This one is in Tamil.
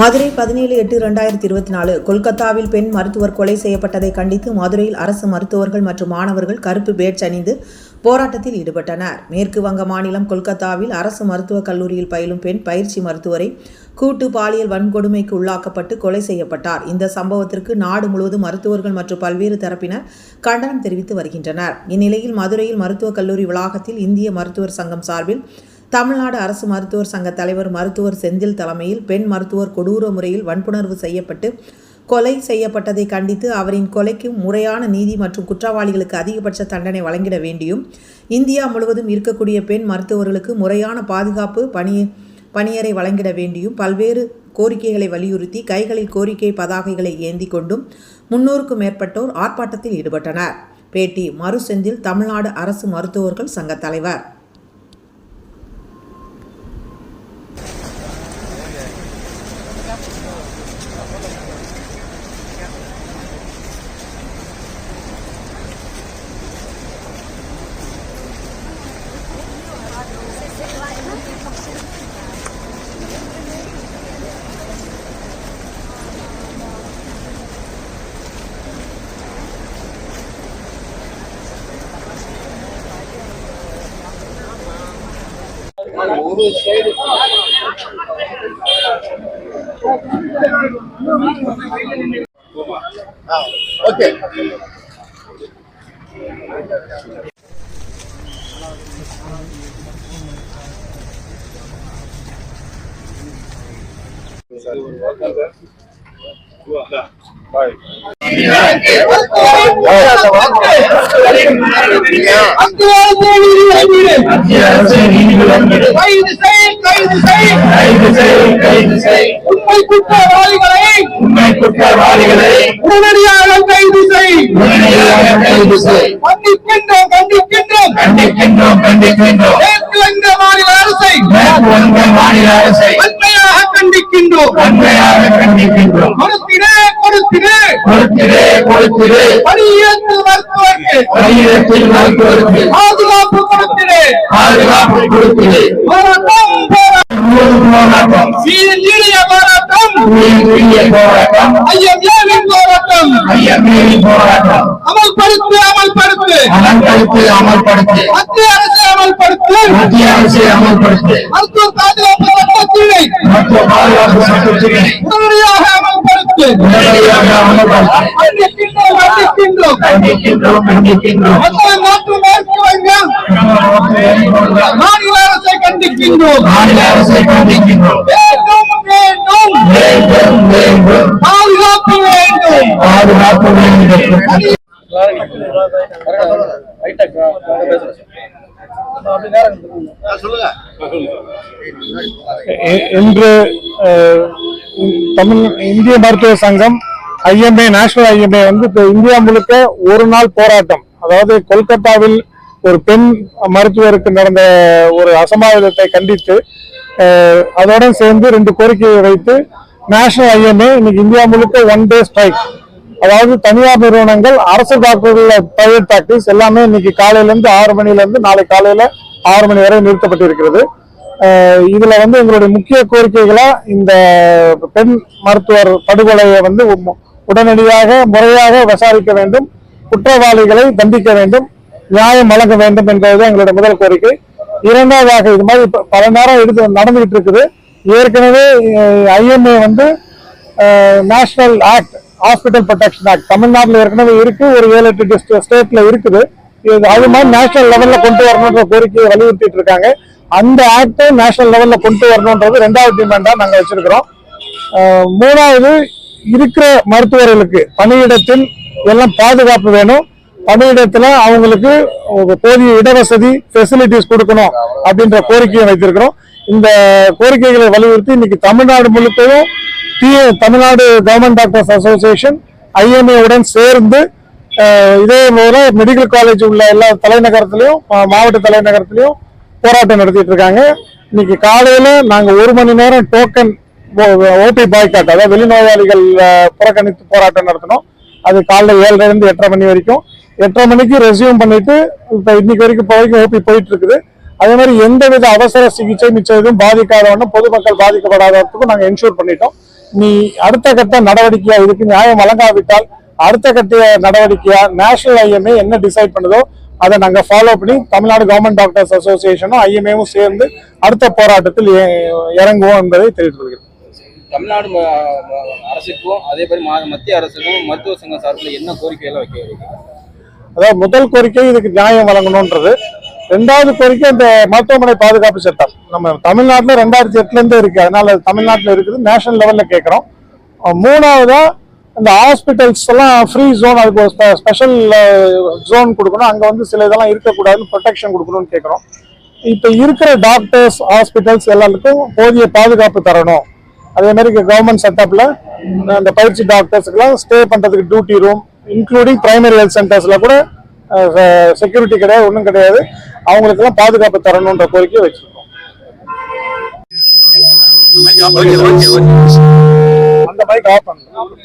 மதுரை பதினேழு எட்டு இரண்டாயிரத்தி இருபத்தி நாலு கொல்கத்தாவில் பெண் மருத்துவர் கொலை செய்யப்பட்டதை கண்டித்து மதுரையில் அரசு மருத்துவர்கள் மற்றும் மாணவர்கள் கருப்பு பேட்ச் அணிந்து போராட்டத்தில் ஈடுபட்டனர். மேற்கு வங்க மாநிலம் கொல்கத்தாவில் அரசு மருத்துவக் கல்லூரியில் பயிலும் பெண் பயிற்சி மருத்துவரை கூட்டு பாலியல் வன்கொடுமைக்கு உள்ளாக்கப்பட்டு கொலை செய்யப்பட்டார். இந்த சம்பவத்திற்கு நாடு முழுவதும் மருத்துவர்கள் மற்றும் பல்வேறு தரப்பினர் கண்டனம் தெரிவித்து வருகின்றனர். இந்நிலையில் மதுரையில் மருத்துவக் கல்லூரி வளாகத்தில் இந்திய மருத்துவர் சங்கம் சார்பில் தமிழ்நாடு அரசு மருத்துவர் சங்க தலைவர் மருத்துவர் செந்தில் தலைமையில் பெண் மருத்துவர் கொடூர முறையில் வன்புணர்வு செய்யப்பட்டு கொலை செய்யப்பட்டதை கண்டித்து அவரின் கொலைக்கு முறையான நீதி மற்றும் குற்றவாளிகளுக்கு அதிகபட்ச தண்டனை வழங்கிட வேண்டியும் இந்தியா முழுவதும் இருக்கக்கூடிய பெண் மருத்துவர்களுக்கு முறையான பாதுகாப்பு பணி பணியறை வழங்கிட வேண்டியும் பல்வேறு கோரிக்கைகளை வலியுறுத்தி கைகளில் கோரிக்கை பதாகைகளை ஏந்தி கொண்டும் முன்னூறுக்கும் மேற்பட்டோர் ஆர்ப்பாட்டத்தில் ஈடுபட்டனர். பேட்டி மறு செந்தில் தமிழ்நாடு அரசு மருத்துவர்கள் சங்க தலைவர். 那牛肉便宜吗？ஓகே கைது செய் கைது செய் கைது செய் கைது செய் உண்மை குற்றவாளிகளை உண்மை குற்றவாளிகளை உடனடியாக கைது செய். உடனடியாக கைது செய். கண்டிக்கின்றோம் கண்டிக்கின்றோம். கண்டிக்கின்றோம் கண்டிக்கின்றோம். மேற்கு வங்க மாநில அரசை மேற்கு வங்க மாநில அரசை வன்மையாக கண்டிக்கின்றோம். வன்மையாக கண்டிக்கின்றோம். கொடுத்திடு கொடுத்திடு. கொடுத்திரு கொடுத்திரு பணியேற்று மருத்துவருக்கு. பணியிடத்தில் மருத்துவருக்கு. பாதுகாப்பு கொடுத்திடு. பாதுகாப்பு கொடுத்திரு போராட்டம். போராட்டம். உரிய போராட்டம் ஐஎம்ஏவின் போராட்டம். ஐயமேரி போராட்டம். அமல்படுத்து அமல்படுத்து. அமல்படுத்து அமல்படுத்து. மத்திய அரசு அமல்படுத்து. மத்திய அரசை அமல்படுத்து. மருத்துவ பாதுகாப்பு சட்டத்தினை மருத்துவ பாதுகாப்பு சட்டத்தினை உடனடியாக மாநில அரசை கண்டிக்கின்றோம் மாநில அரசை கண்டிக்கின்றோம் வேண்டும் வேண்டும் வேண்டும் பாதுகாப்பு வேண்டும் பாதுகாப்பு வேண்டும் இன்று தமிழ் இந்திய மருத்துவ சங்கம் ஐஎம்ஏ நேஷனல் ஐஎம்ஏ வந்து இப்போ இந்தியா முழுக்க ஒரு நாள் போராட்டம். அதாவது கொல்கத்தாவில் ஒரு பெண் மருத்துவருக்கு நடந்த ஒரு அசம்பாவிதத்தை கண்டித்து அஹ், அதோட சேர்ந்து ரெண்டு கோரிக்கையை வைத்து நேஷனல் ஐஎம்ஏ இன்னைக்கு இந்தியா முழுக்க ஒன் டே ஸ்ட்ரைக் அதாவது தனியார் நிறுவனங்கள் அரசு டாக்டர்கள் பிரைவேட் டாக்டர்ஸ் எல்லாமே இன்னைக்கு காலையிலேருந்து ஆறு மணிலேருந்து நாளை காலையில் ஆறு மணி வரை நிறுத்தப்பட்டிருக்கிறது. இருக்கிறது இதுல வந்து எங்களுடைய முக்கிய கோரிக்கைகளா இந்த பெண் மருத்துவர் படுகொலையை வந்து உம் உடனடியாக முறையாக விசாரிக்க வேண்டும் குற்றவாளிகளை தண்டிக்க வேண்டும் நியாயம் வழங்க வேண்டும் என்பதுதான் எங்களுடைய முதல் கோரிக்கை. இரண்டாவதாக இது மாதிரி பல நேரம் எடுத்து நடந்துகிட்டு இருக்குது. ஏற்கனவே ஐஎம்ஏ வந்து national act hospital protection act தமிழ்நாட்டில் ஏற்கனவே இருக்கு. ஒரு ஏழு எட்டு ஸ்டேட்ல இருக்குது. இது அது மாதிரி நேஷனல் லெவல்ல கொண்டு வரணுன்ற கோரிக்கையை வலியுறுத்திட்டு இருக்காங்க. அந்த ஆக்டை நேஷனல் லெவலில் கொண்டு வரணுன்றது ரெண்டாவது டிமாண்டாக நாங்கள் வச்சிருக்கிறோம். மூணாவது இருக்கிற மருத்துவர்களுக்கு பணியிடத்தில் எல்லாம் பாதுகாப்பு வேணும். பணியிடத்தில் அவங்களுக்கு போதிய இடவசதி ஃபெசிலிட்டிஸ் கொடுக்கணும் அப்படின்ற கோரிக்கையை வைத்திருக்கிறோம். இந்த கோரிக்கைகளை வலியுறுத்தி இன்னைக்கு தமிழ்நாடு முழுக்கவும் டி- தமிழ்நாடு கவர்மெண்ட் டாக்டர்ஸ் அசோசியேஷன் ஐஎம்ஏவுடன் சேர்ந்து இதே போல மெடிக்கல் காலேஜ் உள்ள எல்லா தலைநகரத்திலையும் மாவட்ட தலைநகரத்திலையும் போராட்டம் நடத்திட்டு இருக்காங்க இன்னைக்கு காலையில நாங்க ஒரு மணி நேரம் டோக்கன் ஓபி பாய்காட் அதாவது வெளிநோயாளிகள் புறக்கணித்து போராட்டம் நடத்தினோம். அது காலைல ஏழரை இருந்து எட்டரை மணி வரைக்கும். எட்டரை மணிக்கு ரெசியூம் பண்ணிட்டு இப்ப இன்னைக்கு வரைக்கும் இப்போ வரைக்கும் ஓபி போயிட்டு இருக்குது அதே மாதிரி எந்தவித அவசர சிகிச்சை மிச்சம் எதுவும் பாதிக்காதவண்ணம் பொதுமக்கள் பாதிக்கப்படாதவர்களுக்கும் நாங்க என்ஷூர் பண்ணிட்டோம். நீ அடுத்த கட்ட நடவடிக்கையா இதுக்கு நியாயம் வழங்காவிட்டால் அடுத்த கட்ட நடவடிக்கையா நேஷனல் ஐஎம்ஏ என்ன டிசைட் பண்ணுதோ அதை நாங்க ஃபாலோ பண்ணி தமிழ்நாடு கவர்மெண்ட் டாக்டர்ஸ் அசோசியேஷனும் ஐஎம்ஏவும் சேர்ந்து அடுத்த போராட்டத்தில் இறங்குவோம் என்பதை தெரிவித்துக் கொள்கிறேன். தமிழ்நாடு அரசுக்கும் அதே மாதிரி மத்திய அரசுக்கும் மருத்துவ சங்கம் சார்பில் என்ன கோரிக்கையெல்லாம் வைக்க அதாவது முதல் கோரிக்கை இதுக்கு நியாயம் வழங்கணும்ன்றது ரெண்டாவது கோரிக்கை இந்த மருத்துவமனை பாதுகாப்பு சட்டம். நம்ம தமிழ்நாட்டில் ரெண்டாயிரத்தி எட்டுல இருந்து இருக்கு. அதனால அது தமிழ்நாட்டில் இருக்குது. நேஷனல் லெவல்ல கேட்குறோம். மூணாவதா இந்த ஹாஸ்பிட்டல்ஸ் எல்லாம் ஃப்ரீ ஜோன் அதுக்கு ஒரு ஸ்பெஷல் ஜோன் கொடுக்கணும். அங்க வந்து சில இதெல்லாம் இருக்கக்கூடாதுன்னு ப்ரொடெக்ஷன் கொடுக்கணும்னு கேட்குறோம் இப்போ இருக்கிற டாக்டர்ஸ் ஹாஸ்பிட்டல்ஸ் எல்லாருக்கும் போதிய பாதுகாப்பு தரணும். அதே மாதிரி கவர்மெண்ட் செட்டப்ல அந்த பயிற்சி டாக்டர்ஸ்க்குலாம் ஸ்டே பண்றதுக்கு duty room including primary health சென்டர்ஸ்ல கூட செக்யூரிட்டி கிடையாது ஒன்றும் கிடையாது. அவங்களுக்கெல்லாம் பாதுகாப்பு தரணுன்ற கோரிக்கை வச்சிருக்கோம். அந்த மைக் ஆஃப் பண்ணுங்க